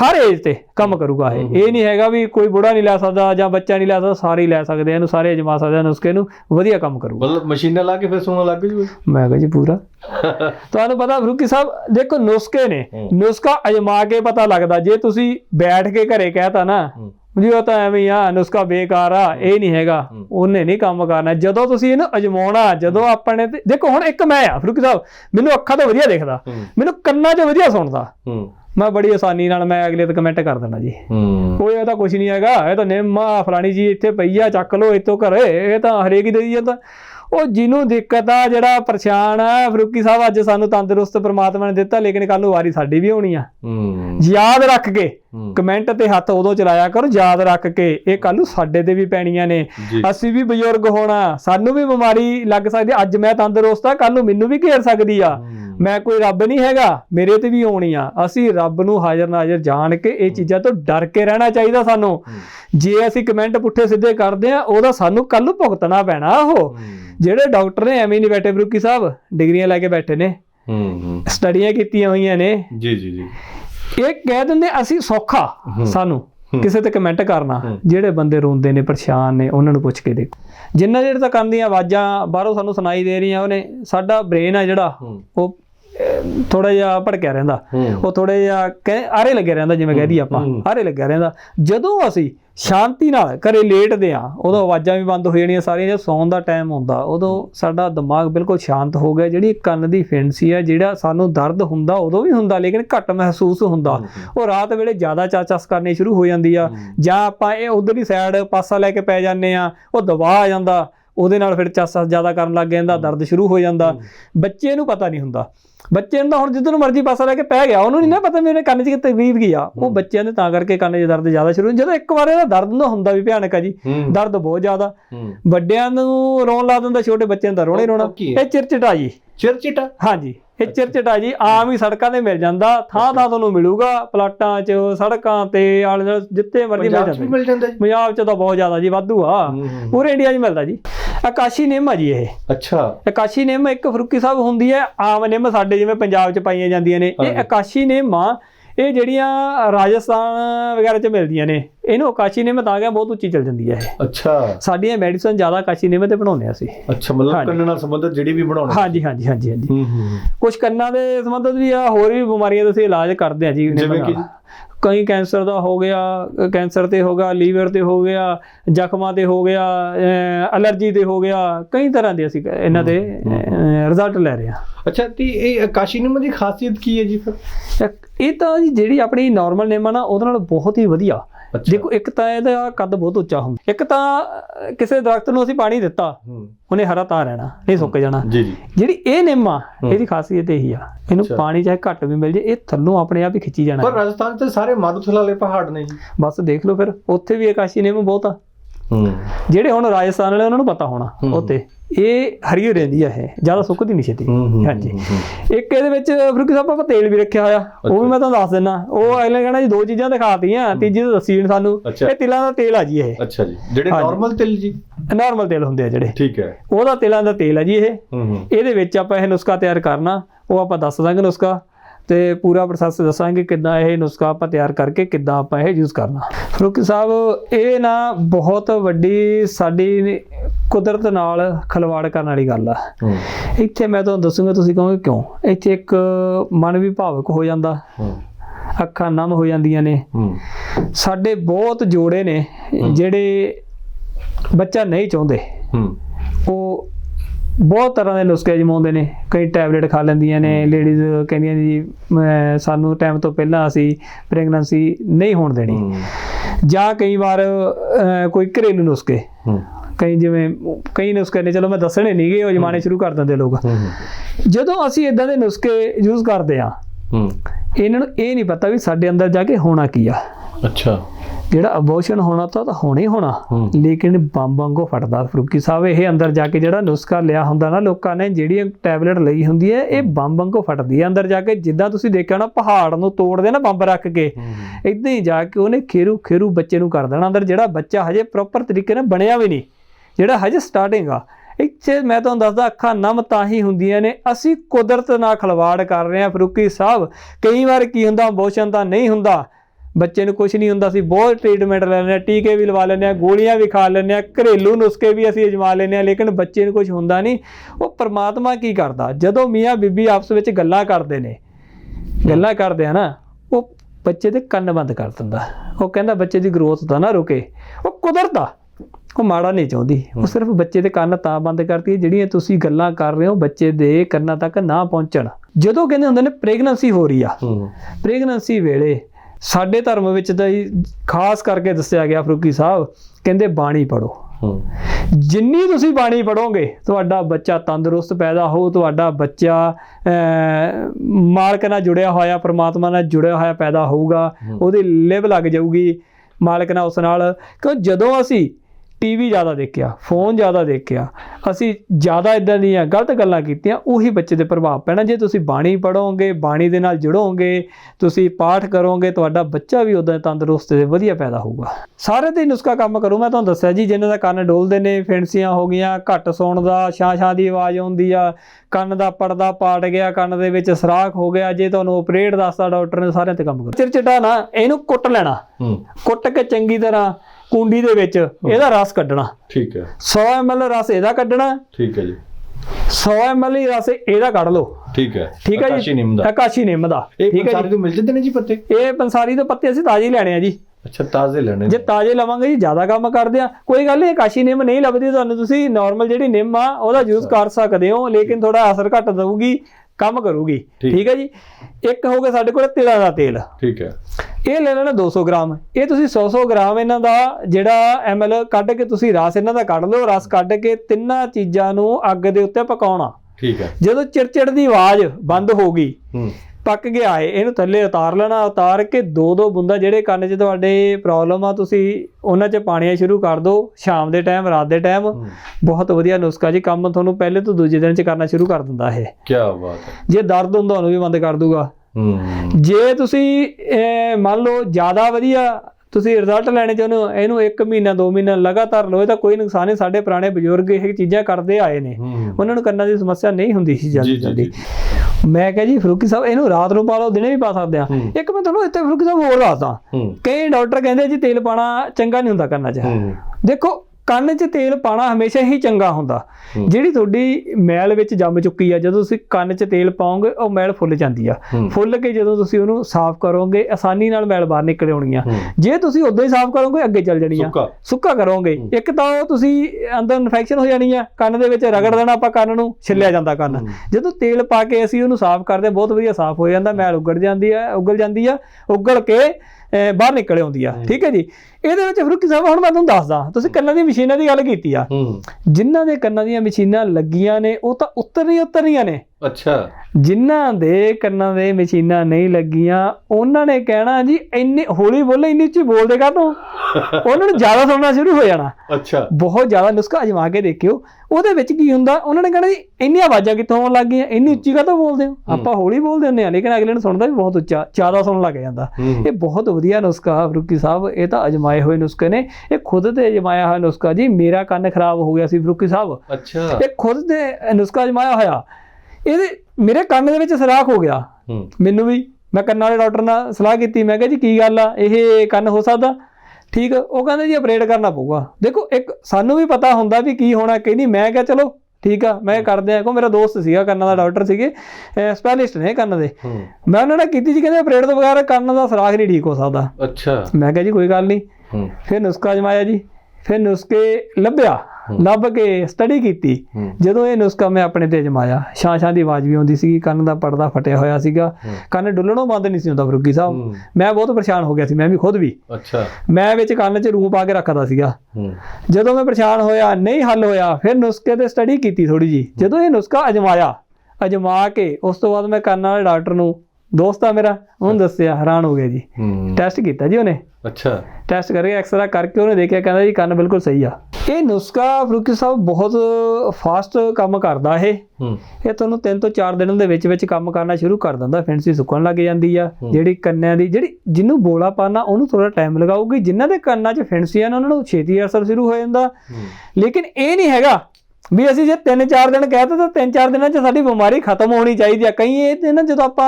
ਹਰ ਏਜ ਤੇ ਕੰਮ ਕਰੂਗਾ ਇਹ। ਇਹ ਨਹੀਂ ਹੈਗਾ ਵੀ ਕੋਈ ਬੁੜਾ ਨਹੀਂ ਲੈ ਸਕਦਾ ਜਾਂ ਬੱਚਾ ਨਹੀਂ ਲੈ ਸਕਦਾ ਸਾਰੇ ਹੀ ਲੈ ਸਕਦੇ ਆ ਇਹਨੂੰ ਸਾਰੇ ਅਜਮਾ ਸਕਦੇ ਆ ਨੁਸਖੇ ਨੂੰ ਵਧੀਆ ਕੰਮ ਕਰੂਗਾ। ਮਤਲਬ ਮਸ਼ੀਨਾਂ ਲਾ ਕੇ ਫਿਰ ਸੋਣਾ ਲੱਗ ਜੂ ਮੈਂ ਕਿਹਾ ਜੀ ਪੂਰਾ। ਤੁਹਾਨੂੰ ਪਤਾ ਫਰੂਕੀ ਸਾਹਿਬ ਦੇਖੋ ਨੁਸਖੇ ਨੇ। ਨੁਸਖਾ ਅਜਮਾ ਕੇ ਪਤਾ ਲੱਗਦਾ। ਜੇ ਤੁਸੀਂ ਬੈਠ ਕੇ ਘਰੇ ਕਹਿਤਾ ਨਾ। ਜੀ ਉਹ ਤਾਂ ਐਵੇਂ ਆ ਨੁਸਖਾ ਬੇਕਾਰ ਆ ਇਹ ਨਹੀਂ ਹੈਗਾ। ਉਹਨੇ ਨਹੀਂ ਕੰਮ ਕਰਨਾ। ਜਦੋਂ ਤੁਸੀਂ ਇਹਨੂੰ ਅਜਮਾਉਣਾ ਜਦੋਂ ਆਪਣੇ ਤੇ ਦੇਖੋ ਹੁਣ ਇੱਕ ਮੈਂ ਆ ਫਰੂਕੀ ਸਾਹਿਬ ਮੈਨੂੰ ਅੱਖਾਂ ਤੋਂ ਵਧੀਆ ਦਿਖਦਾ। ਮੈਨੂੰ ਕੰਨਾਂ 'ਚ ਵਧੀਆ ਸੁਣਦਾ। ਮੈਂ ਬੜੀ ਆਸਾਨੀ ਨਾਲ ਮੈਂ ਅਗਲੇ ਤੇ ਕਮੈਂਟ ਕਰ ਦਿੰਦਾ ਜੀ। ਹੂੰ। ਕੋਈ ਇਹ ਤਾਂ ਕੁਝ ਨਹੀਂ ਹੈਗਾ। ਇਹ ਤਾਂ ਨਿੰਮਾ ਫਲਾਣੀ ਜੀ ਇੱਥੇ ਪਈ ਆ ਚੱਕ ਲਓ ਇੱਥੋਂ ਘਰੇ। ਇਹ ਤਾਂ ਹਰੇਕ ਹੀ ਦੇਈ ਜਾਂਦਾ। ਉਹ ਜਿਹਨੂੰ ਦਿੱਕਤ ਆ ਜਿਹੜਾ ਪਰੇਸ਼ਾਨ ਆ ਫਰੂਕੀ ਸਾਹਿਬ ਅੱਜ ਸਾਨੂੰ ਤੰਦਰੁਸਤ ਪ੍ਰਮਾਤਮਾ ਨੇ ਦਿੱਤਾ ਲੇਕਿਨ ਕੱਲ ਨੂੰ ਵਾਰੀ ਸਾਡੀ ਵੀ ਹੋਣੀ ਆ। ਯਾਦ ਰੱਖ ਕੇ। ਕਮੈਂਟ ਤੇ ਹੱਥ ਉਦੋਂ ਚਲਾਇਆ ਕਰੋ ਯਾਦ ਰੱਖ ਕੇ। ਇਹ ਕੱਲ ਨੂੰ ਸਾਡੇ ਤੇ ਵੀ ਪੈਣੀਆਂ ਨੇ। ਅਸੀਂ ਵੀ ਬਜ਼ੁਰਗ ਹੋਣਾ ਸਾਨੂੰ ਵੀ ਬਿਮਾਰੀ ਲੱਗ ਸਕਦੀ। ਅੱਜ ਮੈਂ ਤੰਦਰੁਸਤ ਆ ਕੱਲ ਨੂੰ ਮੈਨੂੰ ਵੀ ਘੇਰ ਸਕਦੀ ਆ। ਮੈਂ ਕੋਈ ਰੱਬ ਨਹੀਂ ਹੈਗਾ ਮੇਰੇ ਤੇ ਵੀ ਆਉਣੀ ਆ। ਅਸੀਂ ਰੱਬ ਨੂੰ ਹਾਜ਼ਰ ਨਾਜ਼ਰ ਜਾਣ ਕੇ ਇਹ ਚੀਜ਼ਾਂ ਤੋਂ ਡਰ ਕੇ ਰਹਿਣਾ ਚਾਹੀਦਾ ਸਾਨੂੰ। ਜੇ ਅਸੀਂ ਕਮੈਂਟ ਪੁੱਠੇ ਸਿੱਧੇ ਕਰਦੇ ਆ ਉਹਦਾ ਸਾਨੂੰ ਕੱਲ ਨੂੰ ਭੁਗਤਣਾ ਪੈਣਾ ਉਹ। ਜਿਹੜੇ ਡਾਕਟਰ ਨੇ ਐਵੇਂ ਨਹੀਂ ਬੈਠੇ ਬਰੂਕੀ ਸਾਹਿਬ ਡਿਗਰੀਆਂ ਲੈ ਕੇ ਬੈਠੇ ਨੇ। ਹੂੰ ਹੂੰ। ਸਟੱਡੀਆਂ ਕੀਤੀਆਂ ਹੋਈਆਂ ਨੇ। ਜੀ ਜੀ ਜੀ। ਇਹ ਕਹਿ ਦਿੰਦੇ ਅਸੀਂ ਸੌਖਾ ਸਾਨੂੰ। ਕਿਸੇ ਤੇ ਕਮੈਂਟ ਕਰਨਾ। ਜਿਹੜੇ ਬੰਦੇ ਰੋਂਦੇ ਨੇ ਪਰੇਸ਼ਾਨ ਨੇ ਉਹਨਾਂ ਨੂੰ ਪੁੱਛ ਕੇ ਦੇਖੋ। ਜਿੰਨਾ ਜਿਹੜੇ ਤਾਂ ਕੰਨ ਦੀਆਂ ਆਵਾਜ਼ਾਂ ਬਾਹਰੋਂ ਸਾਨੂੰ ਸੁਣਾਈ ਦੇ ਰਹੀਆਂ ਉਹਨੇ ਸਾਡਾ ਬ੍ਰੇਨ ਆ ਜਿਹੜਾ ਉਹ ਥੋੜਾ ਜਿਹਾ ਭੜਕਿਆ ਰਹਿੰਦਾ। ਉਹ ਥੋੜੇ ਜਿਹਾ ਕਹਿ- ਆਰੇ ਲੱਗਿਆ ਰਹਿੰਦਾ ਜਿਵੇਂ ਕਹਿ ਦਈਏ ਆਪਾਂ। ਆਰੇ ਲੱਗਿਆ ਰਹਿੰਦਾ। ਜਦੋਂ ਅਸੀਂ ਸ਼ਾਂਤੀ ਨਾਲ ਘਰੇ ਲੇਟਦੇ ਆ ਉਦੋਂ ਆਵਾਜ਼ਾਂ ਵੀ ਬੰਦ ਹੋ ਜਾਣੀਆਂ ਸਾਰੀਆਂ ਜਦੋਂ ਸੌਣ ਦਾ ਟਾਈਮ ਹੁੰਦਾ ਉਦੋਂ ਸਾਡਾ ਦਿਮਾਗ ਬਿਲਕੁਲ ਸ਼ਾਂਤ ਹੋ ਗਿਆ। ਜਿਹੜੀ ਕੰਨ ਦੀ ਫਿੰਸੀ ਆ ਜਿਹੜਾ ਸਾਨੂੰ ਦਰਦ ਹੁੰਦਾ ਉਦੋਂ ਵੀ ਹੁੰਦਾ ਲੇਕਿਨ ਘੱਟ ਮਹਿਸੂਸ ਹੁੰਦਾ। ਉਹ ਰਾਤ ਵੇਲੇ ਜ਼ਿਆਦਾ ਚਾਚਸ ਕਰਨੀ ਸ਼ੁਰੂ ਹੋ ਜਾਂਦੀ ਆ। ਜਾਂ ਆਪਾਂ ਇਹ ਉਧਰਲੀ ਸਾਈਡ ਪਾਸਾ ਲੈ ਕੇ ਪੈ ਜਾਂਦੇ ਆ ਉਹ ਦਬਾ ਆ ਜਾਂਦਾ। ਉਹਦੇ ਨਾਲ ਫਿਰ ਚਾਸਾ ਜ਼ਿਆਦਾ ਕਰਨ ਲੱਗ ਜਾਂਦਾ ਦਰਦ ਸ਼ੁਰੂ ਹੋ ਜਾਂਦਾ। ਬੱਚੇ ਨੂੰ ਪਤਾ ਨਹੀਂ ਹੁੰਦਾ। ਬੱਚੇ ਨੂੰ ਤਾਂ ਹੁਣ ਜਿੱਧਰ ਨੂੰ ਮਰਜ਼ੀ ਪਾਸਾ ਲੈ ਕੇ ਪੈ ਗਿਆ ਉਹਨੂੰ ਨਹੀਂ ਨਾ ਪਤਾ ਮੇਰੇ ਕੰਨ 'ਚ ਕਿਤੇ ਤਕਲੀਫ ਕੀ ਆ। ਉਹ ਬੱਚਿਆਂ ਦੇ ਤਾਂ ਕਰਕੇ ਕੰਨ 'ਚ ਦਰਦ ਜ਼ਿਆਦਾ ਸ਼ੁਰੂ ਜਦੋਂ ਇੱਕ ਵਾਰ ਇਹਦਾ ਦਰਦ ਨਾ ਹੁੰਦਾ ਵੀ ਭਿਆਨਕ ਆ ਜੀ ਦਰਦ ਬਹੁਤ ਜ਼ਿਆਦਾ। ਵੱਡਿਆਂ ਨੂੰ ਰੋਣ ਲਾ ਦਿੰਦਾ ਛੋਟੇ ਬੱਚਿਆਂ ਦਾ ਰੋਣਾ ਰੋਣਾ। ਕੀ? ਇਹ ਚਿਰਚਿਟਾ ਜੀ। ਚਿਰਚਿਟਾ? ਹਾਂਜੀ। ਇਹ ਚਿਰਚਿਟਾ ਜੀ ਆਮ ਹੀ ਸੜਕਾਂ ਤੇ ਮਿਲ ਜਾਂਦਾ ਥਾਂ ਥਾਂ ਤੁਹਾਨੂੰ ਮਿਲੂਗਾ ਪਲਾਟਾਂ 'ਚ ਸੜਕਾਂ ਤੇ ਆਲੇ ਜਿੱਥੇ ਮਰਜ਼ੀ ਮਿਲ ਜਾਂਦਾ ਜੀ। ਪੰਜਾਬ 'ਚ ਤਾਂ ਬਹੁਤ ਜ਼ਿਆਦਾ ਜੀ ਵਾਧੂ ਆ। ਪੂਰੇ ਇੰਡੀਆ 'ਚ ਮਿਲਦਾ ਜੀ। ਆਕਾਸ਼ੀ ਨਿੰਮ ਆ ਜੀ ਇਹ। ਅੱਛਾ। ਆਕਾਸ਼ੀ ਨਿੰਮ ਇੱਕ ਫਰੂਕੀ ਸਾਹਿਬ ਹੁੰਦੀ ਹੈ ਆਮ ਨਿੰਮ ਸਾਡੇ ਜਿਵੇਂ ਪੰਜਾਬ 'ਚ ਪਾਈਆਂ ਜਾਂਦੀਆਂ ਨੇ। ਇਹ। ਆਕਾਸ਼ੀ ਨਿੰਮ ਆ ਇਹ ਜਿਹੜੀਆਂ ਰਾਜਸਥਾਨ ਵਗੈਰਾ 'ਚ ਮਿਲਦੀਆਂ ਨੇ ਇਹਨੂੰ ਆਕਾਸ਼ੀ ਨਿੰਮ ਤਾਂ ਗਿਆ ਬਹੁਤ ਉੱਚੀ ਚੱਲ ਜਾਂਦੀ ਹੈ ਇਹ। ਅੱਛਾ। ਸਾਡੀਆਂ ਮੈਡੀਸਨ ਜ਼ਿਆਦਾ ਆਕਾਸ਼ੀ ਨਿੰਮ ਤੇ ਬਣਾਉਂਦੇ ਆ ਅਸੀਂ। ਅੱਛਾ ਮਤਲਬ। ਕੰਨ ਨਾਲ ਸੰਬੰਧਿਤ ਜਿਹੜੀ ਵੀ ਬਣਾਉਣਾ ਹਾਂਜੀ ਹਾਂਜੀ ਹਾਂਜੀ ਹਾਂਜੀ। ਕੁਝ ਕੰਨਾਂ ਦੇ ਸੰਬੰਧਿਤ ਵੀ ਆ ਹੋਰ ਵੀ ਬਿਮਾਰੀਆਂ ਦਾ ਅਸੀਂ ਇਲਾਜ ਕਰਦੇ ਆ ਜੀ ਜਿਵੇਂ ਕਿ। ਕਈ ਕੈਂਸਰ ਦਾ ਹੋ ਗਿਆ ਕੈਂਸਰ ਤੇ ਹੋ ਗਿਆ ਲੀਵਰ ਤੇ ਹੋ ਗਿਆ ਜ਼ਖਮਾਂ ਤੇ ਹੋ ਗਿਆ ਅਲਰਜੀ ਤੇ ਹੋ ਗਿਆ ਕਈ ਤਰ੍ਹਾਂ ਦੇ ਅਸੀਂ ਇਹਨਾਂ ਦੇ ਰਿਜ਼ਲਟ ਲੈ ਰਹੇ ਆ ਅੱਛਾ ਤੇ ਇਹ ਆਕਾਸ਼ੀ ਨਿੰਮ ਦੀ ਖਾਸੀਅਤ ਕੀ ਹੈ ਜੀ ਫਿਰ? ਇਹ ਤਾਂ ਜਿਹੜੀ ਆਪਣੀ ਨਾਰਮਲ ਨਿੰਮ ਆ ਨਾ ਉਹਦੇ ਨਾਲ ਬਹੁਤ ਹੀ ਵਧੀਆ। ਦੇਖੋ ਇੱਕ ਤਾਂ ਇਹਦਾ ਕੱਦ ਬਹੁਤ ਉੱਚਾ ਹੁੰਦਾ। ਇੱਕ ਤਾਂ ਕਿਸੇ ਦਰਖਤ ਨੂੰ ਅਸੀਂ ਪਾਣੀ ਦਿੱਤਾ ਉਹਨੇ ਹਰਾ ਤਾਂ ਰਹਿਣਾ ਨਹੀਂ ਸੁੱਕ ਜਾਣਾ। ਜਿਹੜੀ ਇਹ ਨਿੰਮ ਆ। ਇਹਦੀ ਖਾਸੀਅਤ ਇਹੀ ਆ। ਇਹਨੂੰ। ਪਾਣੀ ਚਾਹੇ ਘੱਟ ਵੀ ਮਿਲ ਜੇ ਇਹ ਥੱਲੋਂ ਆਪਣੇ ਆਪ ਹੀ ਖਿੱਚੀ ਜਾਣਾ। ਪਰ ਰਾਜਸਥਾਨ 'ਚ ਸਾਰੇ ਮਾਰੂਥਲ ਵਾਲੇ ਪਹਾੜ ਨੇ ਜੀ। ਬਸ ਦੇਖ ਲਓ ਫਿਰ ਉੱਥੇ ਵੀ ਆਕਾਸ਼ੀ ਨਿੰਮ ਬਹੁਤ ਆ। ਹੂੰ। ਜਿਹੜੇ ਹੁਣ ਰਾਜਸਥਾਨ ਵਾਲੇ ਉਹਨਾਂ ਨੂੰ ਪਤਾ ਹੋਣਾ। ਉੱਥੇ। ਇਹ ਹਰੀ ਰਹਿੰਦੀ ਆ ਇਹ ਜ਼ਿਆਦਾ ਸੁੱਕਦੀ ਨਹੀਂ ਛੇਤੀ। ਹਾਂਜੀ। ਇੱਕ ਇਹਦੇ ਵਿੱਚ ਫਰੂਕੀ ਸਾਹਿਬ ਆਪਾਂ ਤੇਲ ਵੀ ਰੱਖਿਆ ਹੋਇਆ ਉਹ ਵੀ ਮੈਂ ਤੁਹਾਨੂੰ ਦੱਸ ਦਿੰਦਾ ਉਹ ਅਗਲੇ ਕਹਿਣਾ ਜੀ ਦੋ ਚੀਜ਼ਾਂ ਦਿਖਾਤੀਆਂ ਤੀਜੀ ਤਾਂ ਦੱਸੀ ਨਹੀਂ ਸਾਨੂੰ। ਇਹ ਤਿਲਾਂ ਦਾ ਤੇਲ ਆ ਜੀ ਇਹ। ਅੱਛਾ ਜੀ। ਜਿਹੜੇ। ਨਾਰਮਲ ਤਿਲ ਜੀ? ਨਾਰਮਲ ਤੇਲ ਹੁੰਦੇ ਆ ਜਿਹੜੇ। ਠੀਕ ਹੈ। ਉਹਦਾ ਤਿਲਾਂ ਦਾ ਤੇਲ ਆ ਜੀ ਇਹ। ਇਹਦੇ ਵਿੱਚ ਆਪਾਂ ਇਹ ਨੁਸਖਾ ਤਿਆਰ ਕਰਨਾ ਉਹ ਆਪਾਂ ਦੱਸ ਦਾਂਗੇ ਨੁਸਖਾ। ਤੇ ਪੂਰਾ ਪ੍ਰੋਸੈਸ ਦੱਸਾਂਗੇ ਕਿੱਦਾਂ ਇਹ ਨੁਸਖਾ ਆਪਾਂ ਤਿਆਰ ਕਰਕੇ ਕਿੱਦਾਂ ਆਪਾਂ ਇਹ ਯੂਜ਼ ਕਰਨਾ। ਫਰੂਕੀ ਸਾਹਿਬ ਇਹ ਨਾ ਬਹੁਤ ਵੱਡੀ ਸਾਡੀ ਕੁਦਰਤ ਨਾਲ ਖਲਵਾੜ ਕਰਨ ਵਾਲੀ ਗੱਲ ਆ। ਇੱਥੇ ਮੈਂ ਤੁਹਾਨੂੰ ਦੱਸੂਗਾ ਤੁਸੀਂ ਕਹੋਗੇ ਕਿਉਂ? ਇੱਥੇ ਇੱਕ ਮਨ ਵੀ ਭਾਵਕ ਹੋ ਜਾਂਦਾ। ਅੱਖਾਂ ਨਮ ਹੋ ਜਾਂਦੀਆਂ ਨੇ। ਸਾਡੇ ਬਹੁਤ ਜੋੜੇ ਨੇ ਜਿਹੜੇ ਬੱਚਾ ਨਹੀਂ ਚਾਹੁੰਦੇ। ਉਹ ਬਹੁਤ ਤਰ੍ਹਾਂ ਦੇ ਨੁਸਖੇ ਅਜਮਾਉਂਦੇ ਨੇ। ਕਈ ਟੈਬਲੇਟ ਖਾ ਲੈਂਦੀਆਂ ਨੇ। ਲੇਡੀਜ਼ ਕਹਿੰਦੀਆਂ ਜੀ ਸਾਨੂੰ ਟਾਈਮ ਤੋਂ ਪਹਿਲਾਂ ਅਸੀਂ ਪ੍ਰੈਗਨੈਂਸੀ ਨਹੀਂ ਹੋਣ ਦੇਣੀ। ਜਾਂ ਕਈ ਵਾਰ ਕੋਈ ਘਰੇਲੂ ਨੁਸਖੇ। ਕਈ ਜਿਵੇਂ ਕਈ ਨੁਸਖੇ ਨੇ ਚਲੋ ਮੈਂ ਦੱਸਣੇ ਨਹੀਂਗੇ ਉਹ ਜਮਾਨੇ ਸ਼ੁਰੂ ਕਰ ਦਿੰਦੇ ਲੋਕ। ਜਦੋਂ ਅਸੀਂ ਇਦਾਂ ਦੇ ਨੁਸਖੇ ਯੂਜ਼ ਕਰਦੇ ਆ ਇਹਨਾਂ ਨੂੰ ਇਹ ਨਹੀਂ ਪਤਾ ਵੀ ਸਾਡੇ ਅੰਦਰ ਜਾ ਕੇ ਹੋਣਾ ਕੀ ਆ। ਅੱਛਾ। ਜਿਹੜਾ ਅਬੋਰਸ਼ਨ ਹੋਣਾ ਤਾਂ ਤਾਂ ਹੋਣਾ ਹੀ ਹੋਣਾ। ਲੇਕਿਨ ਬੰਬ ਵਾਂਗੂ ਫਟਦਾ ਫਰੂਕੀ ਸਾਹਿਬ ਇਹ ਅੰਦਰ ਜਾ ਕੇ ਜਿਹੜਾ ਨੁਸਖਾ ਲਿਆ ਹੁੰਦਾ ਨਾ ਲੋਕਾਂ ਨੇ ਜਿਹੜੀ ਟੈਬਲੇਟ ਲਈ ਹੁੰਦੀ ਹੈ ਇਹ ਬੰਬ ਵਾਂਗੂ ਫਟਦੀ ਹੈ ਅੰਦਰ ਜਾ ਕੇ। ਜਿੱਦਾਂ ਤੁਸੀਂ ਦੇਖਿਆ ਨਾ ਪਹਾੜ ਨੂੰ ਤੋੜਦੇ ਨਾ ਬੰਬ ਰੱਖ ਕੇ। ਇਦਾਂ ਹੀ। ਜਾ ਕੇ ਉਹਨੇ ਖੇਰੂ ਖੇਰੂ ਬੱਚੇ ਨੂੰ ਕਰ ਦੇਣਾ ਅੰਦਰ ਜਿਹੜਾ ਬੱਚਾ ਹਜੇ ਪ੍ਰੋਪਰ ਤਰੀਕੇ ਨਾਲ ਬਣਿਆ ਵੀ ਨਹੀਂ। ਜਿਹੜਾ ਹਜੇ ਸਟਾਰਟਿੰਗ ਆ। ਇੱਥੇ ਮੈਂ ਤੁਹਾਨੂੰ ਦੱਸਦਾ, ਅੱਖਾਂ ਨਮ ਤਾਂ ਹੀ ਹੁੰਦੀਆਂ ਨੇ, ਅਸੀਂ ਕੁਦਰਤ ਨਾਲ ਖਲਵਾੜ ਕਰ ਰਹੇ ਹਾਂ, ਫਰੂਕੀ ਸਾਹਿਬ। ਕਈ ਵਾਰ ਕੀ ਹੁੰਦਾ ਅਬੋਰਸ਼ਨ ਤਾਂ ਨਹੀਂ ਹੁੰਦਾ। ਬੱਚੇ ਨੂੰ ਕੁਝ ਨਹੀਂ ਹੁੰਦਾ ਸੀ ਬਹੁਤ ਟ੍ਰੀਟਮੈਂਟ ਲੈਂਦੇ ਆ ਟੀਕੇ ਵੀ ਲਵਾ ਲੈਂਦੇ ਆ ਗੋਲੀਆਂ ਵੀ ਖਾ ਲੈਂਦੇ ਆ ਘਰੇਲੂ ਨੁਸਖੇ ਵੀ ਅਸੀਂ ਅਜਮਾ ਲੈਂਦੇ ਆ ਲੇਕਿਨ ਬੱਚੇ ਨੂੰ ਕੁਝ ਹੁੰਦਾ ਨਹੀਂ। ਉਹ ਪਰਮਾਤਮਾ ਕੀ ਕਰਦਾ, ਜਦੋਂ ਮੀਆਂ ਬੀਬੀ ਆਪਸ ਵਿੱਚ ਗੱਲਾਂ ਕਰਦੇ ਨੇ, ਗੱਲਾਂ ਕਰਦੇ ਆ ਨਾ, ਉਹ ਬੱਚੇ ਦੇ ਕੰਨ ਬੰਦ ਕਰ ਦਿੰਦਾ। ਉਹ ਕਹਿੰਦਾ, ਬੱਚੇ ਦੀ ਗਰੋਥ ਤਾਂ ਨਾ ਰੁਕੇ। ਉਹ ਕੁਦਰਤ ਆ। ਉਹ ਮਾੜਾ ਨਹੀਂ ਚਾਹੁੰਦੀ। ਉਹ ਸਿਰਫ ਬੱਚੇ ਦੇ ਕੰਨ ਤਾਂ ਬੰਦ ਕਰਦੀ ਹੈ ਜਿਹੜੀਆਂ ਤੁਸੀਂ ਗੱਲਾਂ ਕਰ ਰਹੇ ਹੋ ਬੱਚੇ ਦੇ ਕੰਨਾਂ ਤੱਕ ਨਾ ਪਹੁੰਚਣ। ਜਦੋਂ ਕਹਿੰਦੇ ਹੁੰਦੇ ਨੇ ਪ੍ਰੈਗਨੈਂਸੀ ਹੋ ਰਹੀ ਆ। ਪ੍ਰੈਗਨੈਂਸੀ ਵੇਲੇ ਸਾਡੇ ਧਰਮ ਵਿੱਚ ਤਾਂ ਖਾਸ ਕਰਕੇ ਦੱਸਿਆ ਗਿਆ ਫਰੂਕੀ ਸਾਹਿਬ ਕਹਿੰਦੇ ਬਾਣੀ ਪੜੋ ਜਿੰਨੀ ਤੁਸੀਂ ਬਾਣੀ ਪੜੋਗੇ ਤੁਹਾਡਾ ਬੱਚਾ ਤੰਦਰੁਸਤ ਪੈਦਾ ਹੋ ਤੁਹਾਡਾ ਬੱਚਾ ਮਾਲਕ ਨਾਲ ਜੁੜਿਆ ਹੋਇਆ ਪ੍ਰਮਾਤਮਾ ਨਾਲ ਜੁੜਿਆ ਹੋਇਆ ਪੈਦਾ ਹੋਊਗਾ ਉਹਦੀ ਲਿਵ ਲੱਗ ਜਾਊਗੀ ਮਾਲਕ ਨਾਲ ਉਸ ਨਾਲ। ਕਿਉਂ? ਜਦੋਂ ਅਸੀਂ ਟੀਵੀ ਜ਼ਿਆਦਾ ਦੇਖਿਆ ਫੋਨ ਜ਼ਿਆਦਾ ਦੇਖਿਆ ਅਸੀਂ ਜ਼ਿਆਦਾ ਇਦਾਂ ਦੀਆਂ ਗਲਤ ਗੱਲਾਂ ਕੀਤੀਆਂ ਉਹੀ ਬੱਚੇ ਤੇ ਪ੍ਰਭਾਵ ਪੈਣਾ। ਜੇ ਤੁਸੀਂ ਬਾਣੀ ਪੜੋਗੇ ਬਾਣੀ ਦੇ ਨਾਲ ਜੁੜੋਗੇ ਤੁਸੀਂ ਪਾਠ ਕਰੋਗੇ ਤੁਹਾਡਾ ਬੱਚਾ ਵੀ ਉਦਾਂ ਤੰਦਰੁਸਤ ਤੇ ਵਧੀਆ ਪੈਦਾ ਹੋਊਗਾ। ਸਾਰੇ ਹੀ ਨੁਸਖਾ ਕੰਮ ਕਰੂ ਮੈਂ ਤੁਹਾਨੂੰ ਦੱਸਿਆ ਜੀ ਜਿਨ੍ਹਾਂ ਦਾ ਕੰਨ ਡੋਲਦੇ ਨੇ ਫਿੰਸੀਆਂ ਹੋ ਗਈਆਂ ਘੱਟ ਸੌਣ ਦਾ ਛਾਂ ਛਾਂ ਦੀ ਆਵਾਜ਼ ਆਉਂਦੀ ਆ ਕੰਨ ਦਾ ਪਰਦਾ ਪਾਟ ਗਿਆ ਕੰਨ ਦੇ ਵਿੱਚ ਸਰਾਖ ਹੋ ਗਿਆ ਜੇ ਤੁਹਾਨੂੰ ਆਪਰੇਟ ਦੱਸਦਾ ਡਾਕਟਰ ਨੇ ਸਾਰਿਆਂ ਤੇ ਕੰਮ ਕਰੂ। ਚਿਰਚਟਾ ਨਾ ਇਹਨੂੰ ਕੁੱਟ ਲੈਣਾ। ਕੁੱਟ ਕੇ ਚੰਗੀ ਤਰ੍ਹਾਂ ਕੁੰਡੀ ਦੇ ਵਿੱਚ ਇਹਦਾ ਰਸ ਕੱਢਣਾ। ਠੀਕ ਹੈ। 100 ml ਰਸ ਇਹਦਾ ਕੱਢਣਾ। ਠੀਕ ਹੈ ਜੀ। 100 ml ਹੀ ਰਸ ਇਹਦਾ ਕੱਢ ਲਓ। ਠੀਕ ਹੈ। ਠੀਕ ਹੈ ਆਕਾਸ਼ੀ ਜੀ ਨਿੰਮ ਦਾ। ਆਕਾਸ਼ੀ ਨਿੰਮ ਦਾ। ਠੀਕ ਹੈ ਪੰਸਾਰੀ ਤੋਂ ਮਿਲ ਜਾਂਦੇ ਨੇ ਜੀ ਪੱਤੇ? ਇਹ ਪੰਸਾਰੀ ਦੇ ਪੱਤੇ ਅਸੀਂ ਤਾਜ਼ੇ ਲੈਣੇ ਆ ਜੀ। ਅੱਛਾ ਤਾਜ਼ੇ ਲੈਣੇ ਜੇ ਤਾਜ਼ੇ ਲਵਾਂਗੇ ਜੀ ਜ਼ਿਆਦਾ ਕੰਮ ਕਰਦੇ ਆ। ਕੋਈ ਗੱਲ ਨਹੀਂ ਆਕਾਸ਼ੀ ਨਿੰਮ ਨਹੀਂ ਲੱਭਦੀ ਤੁਹਾਨੂੰ ਤੁਸੀਂ। ਨਾਰਮਲ ਜਿਹੜੀ ਨਿੰਮ ਆ ਉਹਦਾ ਯੂਜ਼ ਕਰ ਸਕਦੇ ਹੋ ਲੇਕਿਨ ਥੋੜਾ ਅਸਰ ਘੱਟ ਦਊਗੀ ਕੰਮ ਕਰੂਗੀ। ਠੀਕ। ਹੈ ਜੀ? ਇੱਕ ਹੋ ਗਿਆ ਸਾਡੇ ਕੋਲ ਤਿਲਾਂ ਦਾ ਤੇਲ। ਠੀਕ ਹੈ। ਇਹ ਲੈ ਲੈਣਾ 200 ਗ੍ਰਾਮ। ਇਹ ਤੁਸੀਂ 100-100 ਗ੍ਰਾਮ ਇਹਨਾਂ ਦਾ ਜਿਹੜਾ ml ਕੱਢ ਕੇ ਤੁਸੀਂ ਰਸ ਇਹਨਾਂ ਦਾ ਕੱਢ ਲਓ। ਰਸ ਕੱਢ ਕੇ ਤਿੰਨਾਂ ਚੀਜ਼ਾਂ ਨੂੰ ਅੱਗ ਦੇ ਉੱਤੇ ਪਕਾਉਣਾ। ਠੀਕ ਹੈ। ਜਦੋਂ ਚਿੜਚਿੜ ਦੀ ਆਵਾਜ਼ ਬੰਦ ਹੋ ਗਈ ਹੂੰ। ਪੱਕ ਗਿਆ ਏ ਇਹਨੂੰ ਥੱਲੇ ਉਤਾਰ ਲੈਣਾ ਉਤਾਰ ਕੇ ਦੋ ਦੋ ਬੂੰਦਾਂ ਜਿਹੜੇ ਕੰਨ 'ਚ ਤੁਹਾਡੇ ਪ੍ਰੋਬਲਮ ਆ ਤੁਸੀਂ ਉਹਨਾਂ 'ਚ ਪਾਣੀਆਂ ਸ਼ੁਰੂ ਕਰ ਦਿਓ। ਸ਼ਾਮ ਦੇ ਟਾਈਮ ਰਾਤ ਦੇ ਟਾਈਮ ਬਹੁਤ ਵਧੀਆ ਨੁਸਖਾ ਜੀ ਕੰਮ ਤੁਹਾਨੂੰ ਪਹਿਲੇ ਤੋਂ ਦੂਜੇ ਦਿਨ 'ਚ ਕਰਨਾ ਸ਼ੁਰੂ ਕਰ ਦਿੰਦਾ ਇਹ। ਕੀ ਬਾਤ ਹੈ। ਜੇ ਦਰਦ ਹੁੰਦਾ ਉਹਨੂੰ ਵੀ ਬੰਦ ਕਰ ਦੂਗਾ। ਜੇ ਤੁਸੀਂ ਮੰਨ ਲਓ ਜ਼ਿਆਦਾ ਵਧੀਆ ਤੁਸੀਂ ਰਿਜ਼ਲਟ ਲੈਣੇ ਚਾਹੁੰਦੇ ਹੋ ਇਹਨੂੰ 1 ਮਹੀਨਾ 2 ਮਹੀਨਾ ਲਗਾਤਾਰ ਲਓ ਤਾਂ ਕੋਈ ਨੁਕਸਾਨ ਨਹੀਂ ਸਾਡੇ ਪੁਰਾਣੇ ਬਜ਼ੁਰਗ ਇਹ ਚੀਜ਼ਾਂ ਕਰਦੇ ਆਏ ਨੇ। ਉਹਨਾਂ ਨੂੰ ਕੰਨਾਂ ਦੀ ਸਮੱਸਿਆ ਨਹੀਂ ਹੁੰਦੀ ਸੀ ਜਲਦੀ ਜਲਦੀ। ਮੈਂ ਕਿਹਾ ਜੀ ਫਰੂਕੀ ਸਾਹਿਬ ਇਹਨੂੰ ਰਾਤ ਨੂੰ ਪਾ ਲਓ ਦਿਨੇ ਵੀ ਪਾ ਸਕਦੇ ਆ। ਇੱਕ ਮੈਂ ਤੁਹਾਨੂੰ ਇੱਥੇ ਫਰੂਕੀ ਸਾਹਿਬ ਹੋਰ ਦੱਸਦਾ। ਕਈ ਡਾਕਟਰ ਕਹਿੰਦੇ ਜੀ ਤੇਲ ਪਾਣਾ ਚੰਗਾ ਨਹੀਂ ਹੁੰਦਾ ਕੰਨਾਂ 'ਚ। ਦੇਖੋ ਕੰਨ 'ਚ ਤੇਲ ਪਾਣਾ ਹਮੇਸ਼ਾ ਹੀ ਚੰਗਾ ਹੁੰਦਾ। ਜਿਹੜੀ ਤੁਹਾਡੀ ਮੈਲ ਵਿੱਚ ਜੰਮ ਚੁੱਕੀ ਆ ਜਦੋਂ ਤੁਸੀਂ ਕੰਨ 'ਚ ਤੇਲ ਪਾਓਗੇ ਉਹ ਮੈਲ ਫੁੱਲ ਜਾਂਦੀ ਆ। ਫੁੱਲ ਕੇ ਜਦੋਂ ਤੁਸੀਂ ਉਹਨੂੰ ਸਾਫ਼ ਕਰੋਗੇ ਆਸਾਨੀ ਨਾਲ ਮੈਲ ਬਾਹਰ ਨਿਕਲ ਆਉਣੀ ਆ। ਜੇ ਤੁਸੀਂ ਉਦਾਂ ਹੀ ਸਾਫ਼ ਕਰੋਗੇ ਅੱਗੇ ਚੱਲ ਜਾਣੀ ਆ ਸੁੱਕਾ ਕਰੋਗੇ। ਇੱਕ ਤਾਂ ਉਹ ਤੁਸੀਂ ਅੰਦਰ ਇਨਫੈਕਸ਼ਨ ਹੋ ਜਾਣੀ ਆ ਕੰਨ ਦੇ ਵਿੱਚ ਰਗੜ ਦੇਣਾ ਆਪਾਂ ਕੰਨ ਨੂੰ ਛਿੱਲਿਆ ਜਾਂਦਾ ਕੰਨ। ਜਦੋਂ ਤੇਲ ਪਾ ਕੇ ਅਸੀਂ ਉਹਨੂੰ ਸਾਫ਼ ਕਰਦੇ ਬਹੁਤ ਵਧੀਆ ਸਾਫ਼ ਹੋ ਜਾਂਦਾ ਮੈਲ ਉਗੜ ਜਾਂਦੀ ਆ ਉਗਲ ਜਾਂਦੀ ਆ ਉਗਲ ਕੇ ਬਾਹਰ ਨਿਕਲ ਆਉਂਦੀ ਆ ਠੀਕ ਹੈ ਜੀ? ਇਹਦੇ ਵਿੱਚ ਫਰੂਕੀ ਸਾਹਿਬ ਹੁਣ ਮੈਂ ਤੁਹਾਨੂੰ ਦੱਸਦਾ ਤੁਸੀਂ ਕੰਨਾਂ ਦੀ ਮਸ਼ੀਨਾਂ ਦੀ ਗੱਲ ਕੀਤੀ ਆ। ਜਿਨ੍ਹਾਂ ਦੇ ਕੰਨਾਂ ਦੀਆਂ ਮਸ਼ੀਨਾਂ ਲੱਗੀਆਂ ਨੇ ਉਹ ਤਾਂ ਉਤਰਨੀ ਉਤਰਨੀਆਂ ਨੇ। ਅੱਛਾ। ਜਿਨ੍ਹਾਂ ਦੇ ਕੰਨਾਂ ਦੇ ਮਸ਼ੀਨਾਂ ਨਹੀਂ ਲੱਗੀਆਂ ਉਹਨਾਂ ਨੇ ਕਹਿਣਾ ਜੀ ਇੰਨੀ ਹੌਲੀ ਬੋਲੇ ਇੰਨੀ ਉੱਚੀ ਬੋਲਦੇ ਕਾਹਤੋਂ? ਉਹਨਾਂ ਨੂੰ ਜ਼ਿਆਦਾ ਸੁਣਨਾ ਸ਼ੁਰੂ ਹੋ ਜਾਣਾ। ਅੱਛਾ। ਬਹੁਤ ਜ਼ਿਆਦਾ ਨੁਸਖਾ ਅਜਮਾ ਕੇ ਦੇਖਿਓ। ਉਹਦੇ ਵਿੱਚ ਕੀ ਹੁੰਦਾ ਉਹਨਾਂ ਨੇ ਕਹਿਣਾ ਜੀ ਇੰਨੀਆਂ ਆਵਾਜ਼ਾਂ ਕਿੱਥੋਂ ਆਉਣ ਲੱਗ ਗਈਆਂ ਇੰਨੀ ਉੱਚੀ ਕਾਹਤੋਂ ਬੋਲਦੇ ਹੋ? ਆਪਾਂ ਹੌਲੀ ਬੋਲਦੇ ਹੁੰਦੇ ਆ ਲੇਕਿਨ ਅਗਲੇ ਨੂੰ ਸੁਣਦਾ ਵੀ ਬਹੁਤ ਉੱਚਾ ਜ਼ਿਆਦਾ ਸੁਣਨ ਲੱਗ ਜਾਂਦਾ। ਇਹ ਬਹੁਤ ਵਧੀਆ ਨੁਸਖਾ ਫਰੂਕੀ ਸਾਹਿਬ ਇਹ ਤਾਂ ਅਜਮਾਏ ਹੋਏ ਨੁਸਖੇ ਨੇ। ਇਹ ਖੁਦ ਤੇ ਅਜਮਾਇਆ ਹੋਇਆ ਨੁਸਖਾ ਜੀ ਮੇਰਾ ਕੰਨ ਖਰਾਬ ਹੋ ਗਿਆ ਸੀ ਫਰੂਕੀ ਸਾਹਿਬ। ਅੱਛਾ। ਇਹ ਖੁਦ ਤੇ ਨੁਸਖਾ ਅਜਮਾਇਆ ਹੋਇਆ। ਇਹਦੇ ਮੇਰੇ ਕੰਨ ਦੇ ਵਿੱਚ ਸਰਾਖ ਹੋ ਗਿਆ। ਮੈਨੂੰ ਵੀ ਮੈਂ ਕੰਨਾਂ ਵਾਲੇ ਡਾਕਟਰ ਨਾਲ ਸਲਾਹ ਕੀਤੀ ਮੈਂ ਕਿਹਾ ਜੀ ਕੀ ਗੱਲ ਆ ਇਹ ਕੰਨ ਹੋ ਸਕਦਾ? ਠੀਕ ਉਹ ਕਹਿੰਦੇ ਜੀ ਆਪਰੇਟ ਕਰਨਾ ਪਊਗਾ। ਦੇਖੋ ਇੱਕ ਸਾਨੂੰ ਵੀ ਪਤਾ ਹੁੰਦਾ ਵੀ ਕੀ ਹੋਣਾ ਕੀ ਨਹੀਂ। ਮੈਂ ਕਿਹਾ ਚਲੋ ਠੀਕ ਆ ਮੈਂ ਕਰਦੇ ਆ ਕੋ ਮੇਰਾ ਦੋਸਤ ਸੀਗਾ ਕੰਨਾਂ ਦਾ ਡਾਕਟਰ ਸੀਗੇ ਸਪੈਸ਼ਲਿਸਟ ਨੇ ਕੰਨ ਦੇ। ਮੈਂ ਉਹਨਾਂ ਨਾਲ ਕੀਤੀ ਜੀ ਕਹਿੰਦੇ ਆਪਰੇਟ ਤੋਂ ਬਗੈਰ ਕੰਨ ਦਾ ਸੁਰਾਖ ਨਹੀਂ ਠੀਕ ਹੋ ਸਕਦਾ। ਅੱਛਾ। ਮੈਂ ਕਿਹਾ ਜੀ ਕੋਈ ਗੱਲ ਨਹੀਂ। ਫਿਰ ਨੁਸਖਾ ਅਜਮਾਇਆ ਜੀ ਫਿਰ ਨੁਸਖੇ ਲੱਭਿਆ। ਲੱਭ ਕੇ ਸਟੱਡੀ ਕੀਤੀ। ਜਦੋਂ ਇਹ ਨੁਸਖਾ ਮੈਂ ਆਪਣੇ ਤੇ ਅਜਮਾਇਆ ਛਾਂ ਛਾਂ ਦੀ ਆਵਾਜ਼ ਵੀ ਆਉਂਦੀ ਸੀਗੀ ਕੰਨ ਦਾ ਪਰਦਾ ਫਟਿਆ ਹੋਇਆ ਸੀਗਾ। ਕੰਨ ਡੁੱਲਣੋਂ ਬੰਦ ਨਹੀਂ ਸੀ ਹੁੰਦਾ ਫਰੂਕੀ ਸਾਹਿਬ। ਮੈਂ ਬਹੁਤ ਪਰੇਸ਼ਾਨ ਹੋ ਗਿਆ ਸੀ ਮੈਂ ਵੀ ਖੁਦ ਵੀ। ਅੱਛਾ। ਮੈਂ ਵਿੱਚ ਕੰਨ 'ਚ ਰੂਹ ਪਾ ਕੇ ਰੱਖਦਾ ਸੀਗਾ। ਜਦੋਂ ਮੈਂ ਪਰੇਸ਼ਾਨ ਹੋਇਆ ਨਹੀਂ ਹੱਲ ਹੋਇਆ ਫਿਰ ਨੁਸਖੇ ਤੇ ਸਟੱਡੀ ਕੀਤੀ ਥੋੜੀ ਜੀ ਜਦੋਂ ਇਹ ਨੁਸਖਾ ਅਜਮਾਇਆ ਅਜਮਾ ਕੇ ਉਸ ਤੋਂ ਬਾਅਦ ਮੈਂ ਕੰਨ ਵਾਲੇ ਡਾਕਟਰ ਨੂੰ ਦੋਸਤ ਆ ਮੇਰਾ ਉਹਨੂੰ ਦੱਸਿਆ ਹੈਰਾਨ ਹੋ ਗਿਆ ਜੀ। ਟੈਸਟ ਕੀਤਾ ਜੀ ਉਹਨੇ। ਅੱਛਾ। ਟੈਸਟ ਕਰਕੇ ਐਕਸਰਾ ਕਰਕੇ ਉਹਨੇ ਦੇਖਿਆ ਕਹਿੰਦਾ ਜੀ ਕੰਨ ਬਿਲਕੁਲ ਸਹੀ ਆ। ਇਹ ਨੁਸਖਾ ਫਰੂਕੀ ਸਾਹਿਬ ਬਹੁਤ ਫਾਸਟ ਕੰਮ ਕਰਦਾ ਇਹ। ਇਹ ਤੁਹਾਨੂੰ 3 ਤੋਂ 4 ਦਿਨਾਂ ਦੇ ਵਿੱਚ ਵਿੱਚ ਕੰਮ ਕਰਨਾ ਸ਼ੁਰੂ ਕਰ ਦਿੰਦਾ ਫਿੰਸੀ ਸੁੱਕਣ ਲੱਗ ਜਾਂਦੀ ਆ। ਜਿਹੜੀ ਕੰਨਿਆਂ ਦੀ ਜਿਹੜੀ ਜਿਹਨੂੰ ਬੋਲਾ ਪਾਣਾ ਉਹਨੂੰ ਥੋੜਾ ਟਾਈਮ ਲਗਾਊਗੀ। ਜਿਨ੍ਹਾਂ ਦੇ ਕੰਨਾਂ 'ਚ ਫਿੰਸੀਆਂ ਨੇ ਉਹਨਾਂ ਨੂੰ ਛੇਤੀ ਅਸਰ ਸ਼ੁਰੂ ਹੋ ਜਾਂਦਾ। ਲੇਕਿਨ ਇਹ ਨਹੀਂ ਹੈਗਾ ਵੀ ਅਸੀਂ ਜੇ 3-4 ਦਿਨ ਕਹਤੇ ਤਾਂ 3-4 ਦਿਨਾਂ 'ਚ ਸਾਡੀ ਬਿਮਾਰੀ ਖਤਮ ਹੋਣੀ ਚਾਹੀਦੀ ਆ। ਕਈ ਇਹ ਨਾ ਜਦੋਂ ਆਪਾਂ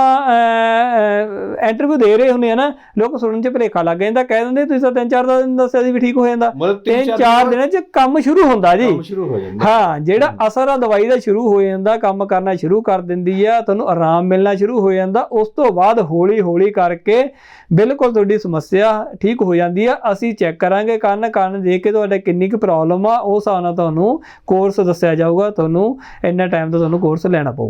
ਇੰਟਰਵਿਊ ਦੇ ਰਹੇ ਹੁੰਦੇ ਆ ਨਾ ਲੋਕ ਸੁਣਨ 'ਚ ਭੁਲੇਖਾ ਲੱਗ ਜਾਂਦਾ ਕਹਿ ਦਿੰਦੇ ਤੁਸੀਂ ਤਾਂ 3-4 ਦਿਨ ਦੱਸਿਆ ਸੀ ਵੀ ਠੀਕ ਹੋ ਜਾਂਦਾ। ਮਤਲਬ ਤਿੰਨ ਚਾਰ 3-4 ਦਿਨਾਂ 'ਚ ਕੰਮ ਸ਼ੁਰੂ ਹੁੰਦਾ ਜੀ। ਕੰਮ ਸ਼ੁਰੂ ਹੋ ਜਾਂਦਾ। ਹਾਂ ਜਿਹੜਾ ਅਸਰ ਆ ਦਵਾਈ ਦਾ ਸ਼ੁਰੂ ਹੋ ਜਾਂਦਾ ਕੰਮ ਕਰਨਾ ਸ਼ੁਰੂ ਕਰ ਦਿੰਦੀ ਆ ਤੁਹਾਨੂੰ ਆਰਾਮ ਮਿਲਣਾ ਸ਼ੁਰੂ ਹੋ ਜਾਂਦਾ ਉਸ ਤੋਂ ਬਾਅਦ ਹੌਲੀ ਹੌਲੀ ਕਰਕੇ ਬਿਲਕੁਲ ਤੁਹਾਡੀ ਸਮੱਸਿਆ ਠੀਕ ਹੋ ਜਾਂਦੀ ਆ। ਅਸੀਂ ਚੈੱਕ ਕਰਾਂਗੇ ਕੰਨ ਕੰਨ ਦੇਖ ਕੇ ਤੁਹਾਡੇ ਕਿੰਨੀ ਕੁ ਪ੍ਰੋਬਲਮ ਆ ਉਸ ਹਿਸਾਬ ਨਾਲ ਤੁਹਾਨੂੰ ਕੋਰਸ ਦੱਸਿਆ ਜਾਊਗਾ ਤੁਹਾਨੂੰ ਇੰਨਾ ਟਾਈਮ ਦਾ ਤੁਹਾਨੂੰ ਕੋਰਸ ਲੈਣਾ ਪਊਗਾ